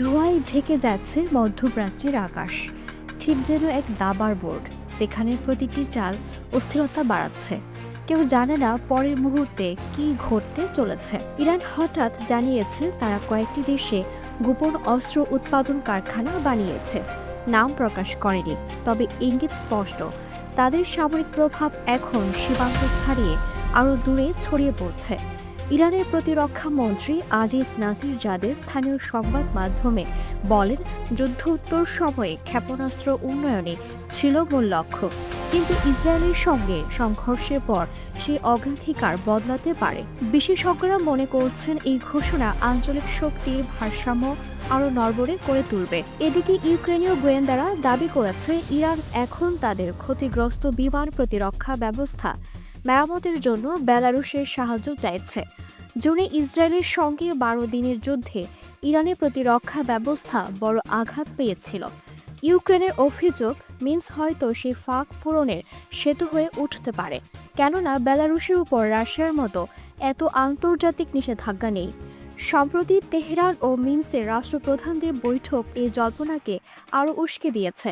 ধোঁয়ায় ঢেকে যাচ্ছে মধ্যপ্রাচ্যের আকাশ। ঠিক যেন এক দাবার বোর্ড, যেখানে প্রতিটি চাল অস্থিরতা বাড়াচ্ছে। কেউ জানে না পরের মুহূর্তে কি ঘটতে চলেছে। ইরান হঠাৎ জানিয়েছে তারা কয়েকটি দেশে গোপন অস্ত্র উৎপাদন কারখানা বানিয়েছে। নাম প্রকাশ করেনি, তবে ইঙ্গিত স্পষ্ট। তাদের সামরিক প্রভাব এখন সীমান্ত ছাড়িয়ে আরও দূরে ছড়িয়ে পড়ছে। ইরানের প্রতিরক্ষা মন্ত্রী আজিজ নাজির জাদে স্থানীয় সংবাদ মাধ্যমে বলেন যুদ্ধ উত্তর সময়ে ক্ষেপণাস্ত্র উন্নয়নে ছিল মূল লক্ষ্য। কিন্তু ইসরায়েলের সঙ্গে সংঘর্ষের পর সেই অগ্রাধিকার বদলাতে পারে। বিশেষজ্ঞরা মনে করছেন, এই ঘোষণা আঞ্চলিক শক্তির ভারসাম্য আরও নড়বড়ে করে তুলবে। এদিকে ইউক্রেনীয় গোয়েন্দারা দাবি করেছে, ইরান এখন তাদের ক্ষতিগ্রস্ত বিমান প্রতিরক্ষা ব্যবস্থা মেরামতের জন্য বেলারুশের সাহায্য চাইছে। জুনে ইসরায়েলের সঙ্গে বারো দিনের যুদ্ধে ইরানের প্রতিরক্ষা ব্যবস্থা বড় আঘাত পেয়েছিল। ইউক্রেনের অভিযোগ, মিন্স হয়তো সেই ফাঁক পূরণের সেতু হয়ে উঠতে পারে, কেননা বেলারুশের উপর রাশিয়ার মতো এত আন্তর্জাতিক নিষেধাজ্ঞা নেই। সম্প্রতি তেহরান ও মিন্সের রাষ্ট্রপ্রধানদের বৈঠক এই জল্পনাকে আরও উস্কে দিয়েছে।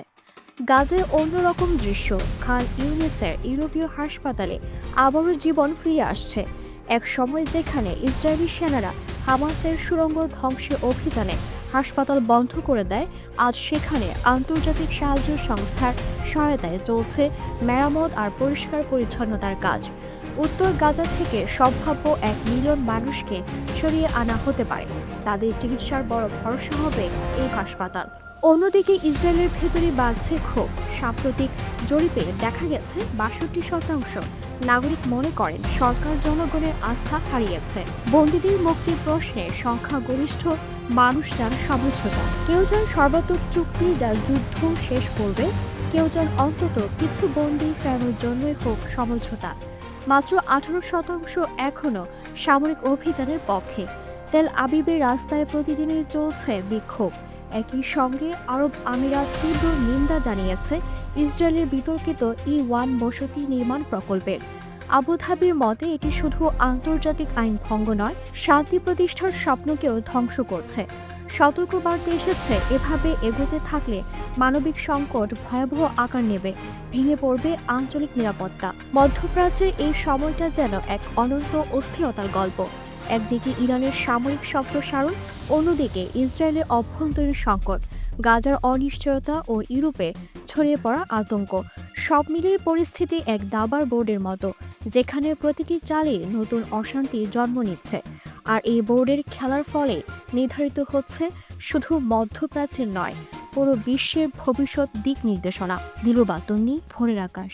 গাজের অন্যরকম দৃশ্য। খান ইউনিসের ইউরোপীয় হাসপাতালে আবারও জীবন ফিরে আসছে। এক সময় যেখানে ইসরায়েলি সেনারা হামাসের সুরঙ্গ ধ্বংসের অভিযানে হাসপাতাল বন্ধ করে দেয়, আজ সেখানে আন্তর্জাতিক সাহায্য সংস্থার সহায়তায় চলছে মেরামত আর পরিষ্কার পরিচ্ছন্নতার কাজ। উত্তর গাজা থেকে সম্ভাব্য এক মিলিয়ন মানুষকে সরিয়ে আনা হতে পারে। তাদের চিকিৎসার বড় ভরসা হবে এই হাসপাতাল। অন্যদিকে ইসরায়েলের ভেতরে বাড়ছে ক্ষোভ। সাম্প্রতিক জরিপে দেখা গেছে, বাষট্টি শতাংশ নাগরিক মনে করেন সরকার জনগণের আস্থা হারিয়েছে। বন্দীদের মুক্তির প্রশ্নে সংখ্যাগরিষ্ঠ মানুষ চান সমঝোতা। কেউ চান সর্বাত্মক চুক্তি যা যুদ্ধ শেষ করবে, কেউ চান অন্তত কিছু বন্দী ফেরানোর জন্যই হোক সমঝোতা। মাত্র আঠারো শতাংশ এখনও সামরিক অভিযানের পক্ষে। তেল আবিবের রাস্তায় প্রতিদিনই চলছে বিক্ষোভ। একই সঙ্গে আরব আমিরাত তীব্র নিন্দা জানিয়েছে ইসরায়েলের বিতর্কিত ই ওয়ান বসতি নির্মাণ প্রকল্পের। আবুধাবির মতে, এটি শুধু আন্তর্জাতিক আইন ভঙ্গ নয়, শান্তি প্রতিষ্ঠার স্বপ্নকেও ধ্বংস করছে। সতর্কবার্তা এসেছে, এভাবে এগোতে থাকলে মানবিক সংকট ভয়াবহ আকার নেবে, ভেঙে পড়বে আঞ্চলিক নিরাপত্তা। মধ্যপ্রাচ্যের এই সময়টা যেন এক অনন্ত অস্থিরতার গল্প। একদিকে ইরানের সামরিক সম্প্রসারণ অন্যদিকে ইসরায়েলের অভ্যন্তরীণ সংকট। গাজার অনিশ্চয়তা ও ইউরোপে ছড়িয়ে পড়া আতঙ্ক। সব মিলিয়ে পরিস্থিতি এক দাবার বোর্ডের মতো, যেখানে প্রতিটি চালে নতুন অশান্তি জন্ম নিচ্ছে। আর এই বোর্ডের খেলার ফলে নির্ধারিত হচ্ছে শুধু মধ্যপ্রাচ্যের নয়, পুরো বিশ্বের ভবিষ্যৎ দিক নির্দেশনা। দিলুবাতন্নি ভোরের আকাশ।